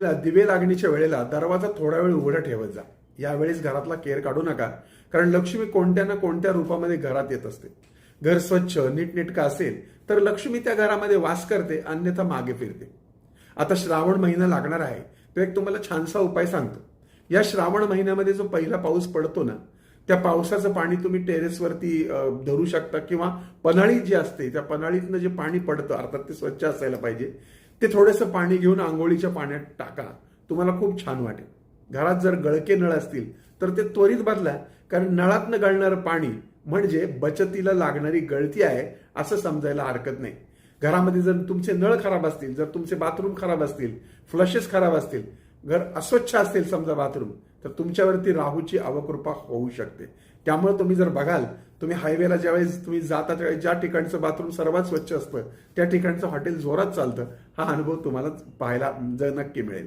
दिवे लागणीच्या वेळेला दरवाजा थोडा वेळ उघडा ठेवत जा. यावेळेस घरातला केअर काढू नका कारण लक्ष्मी कोणत्या ना कोणत्या रूपामध्ये घरात येत असते. घर स्वच्छ नीटनेटकं असेल तर लक्ष्मी त्या घरामध्ये वास करते अन्यथा मागे फिरते. आता श्रावण महिना लागणार आहे तो एक तुम्हाला छानसा उपाय सांगतो. या श्रावण महिन्यामध्ये जो पहिला पाऊस पडतो ना त्या पावसाचं पाणी तुम्ही टेरेसवरती धरू शकता किंवा पन्हाळी जी असते त्या पन्हाळीतनं जे पाणी पडतं अर्थात ते स्वच्छ असायला पाहिजे ते थोडंसं पाणी घेऊन आंघोळीच्या पाण्यात टाका. तुम्हाला खूप छान वाटेल. घरात जर गळके नळ असतील तर ते त्वरित बदला कारण नळातनं गळणारं पाणी म्हणजे बचतीला लागणारी गळती आहे असं समजायला हरकत नाही. घरामध्ये जर तुमचे नळ खराब असतील जर तुमचे बाथरूम खराब असतील फ्लशेस खराब असतील घर अस्वच्छ असतील समजा बाथरूम तर तुमच्यावरती राहूची अवकृपा होऊ शकते. त्यामुळे तुम्ही जर बघाल तुम्ही हायवेला ज्यावेळेस तुम्ही जाता त्यावेळेस ज्या ठिकाणचं बाथरूम सर्वात स्वच्छ असतं त्या ठिकाणचं हॉटेल जोरात चालतं हा अनुभव तुम्हाला पाहायला नक्की मिळेल.